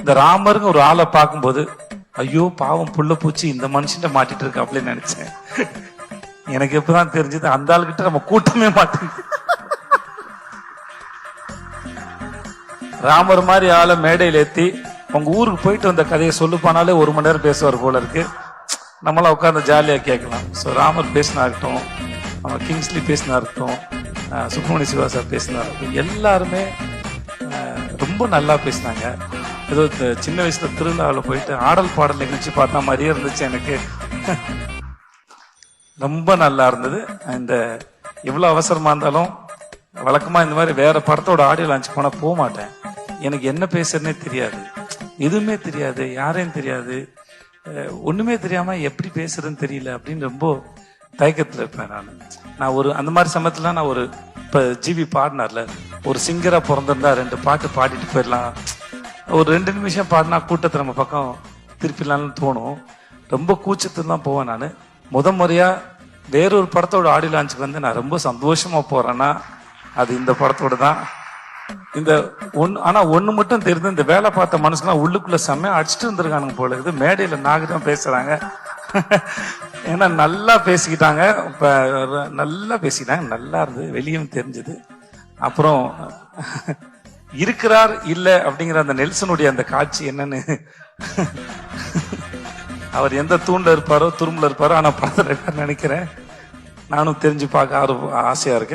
இந்த ராமருங்க ஒரு ஆளை பார்க்கும்போது ஐயோ பாவம் புள்ள பூச்சி இந்த மனுஷன் மாட்டிட்டு இருக்க அப்படின்னு நினைச்சேன். எனக்கு எப்பதான் தெரிஞ்சது அந்த ஆளுகிட்ட நம்ம கூட்டமே மாட்டேங்குது ராமர் மாதிரி ஆளை மேடையில் ஏத்தி உங்க ஊருக்கு போயிட்டு வந்த கதையை சொல்லுப்பானாலே ஒரு மணி நேரம் பேசுவார் போல இருக்கு. நம்மளாம் உட்காந்து ஜாலியா கேட்கலாம். ஸோ ராமர் பேசினா இருக்கட்டும் நம்ம கிங்ஸ்லி பேசினா இருக்கட்டும் சுப்பிரமணிய சிவா சார் பேசினா இருக்கட்டும் எல்லாருமே ரொம்ப நல்லா பேசினாங்க. ஏதோ சின்ன வயசுல திருவிழாவில் போயிட்டு ஆடல் பாடல் நிகழ்ச்சி பார்த்த மாதிரியே இருந்துச்சு எனக்கு. ரொம்ப நல்லா இருந்தது. இந்த எவ்வளோ அவசரமா இருந்தாலும் வழக்கமா இந்த மாதிரி வேற படத்தோட ஆடியோ லான்ச் போனா போக மாட்டேன். எனக்கு என்ன பேசுறதுனே தெரியாது. எதுவுமே தெரியாது. யாரையும் தெரியாது. ஒன்றுமே ஒண்ணுமே தெரியாம எப்படி பேசுறதுன்னு தெரியல அப்படின்னு ரொம்ப தயக்கத்தில் இருப்பேன் நான். நான் ஒரு அந்த மாதிரி சமயத்துல நான் ஒரு இப்ப ஜிவி பாடினார்ல ஒரு சிங்கரா பிறந்திருந்தா ரெண்டு பாட்டு பாடிட்டு போயிடலாம். ஒரு ரெண்டு நிமிஷம் பாடினா கூட்டத்தை நம்ம பக்கம் திருப்பிடலாம்னு தோணும். ரொம்ப கூச்சத்தில் தான் போவேன் நான். முத முறையாக வேறொரு படத்தோட ஆடியோ லான்ச்சுக்கு வந்து நான் ரொம்ப சந்தோஷமாக போகிறேன்னா அது இந்த படத்தோட தான். இந்த ஒன் ஆனா ஒண்ணு மட்டும் தெரிந்து இந்த வேலை பார்த்த மனுஷங்களாம் உள்ளுக்குள்ள செம்மையா அடிச்சுட்டு இருந்திருக்கானுங்க போல இது மேடையில நாகரிகம் பேசுறாங்க. ஏன்னா நல்லா பேசிக்கிட்டாங்க. இப்ப நல்லா பேசிக்கிட்டாங்க. நல்லா இருந்தது. வெளியும் தெரிஞ்சது. அப்புறம் இருக்கிறார் இல்ல அப்படிங்கிற அந்த நெல்சனுடைய அந்த காட்சி என்னன்னு? அவர் எந்த தூண்ல இருப்பாரோ துரும்புல இருப்பாரோ ஆனா படத்துல நினைக்கிறேன். நானும் தெரிஞ்சு பார்க்க ஆர்வம் ஆசையா இருக்கேன்.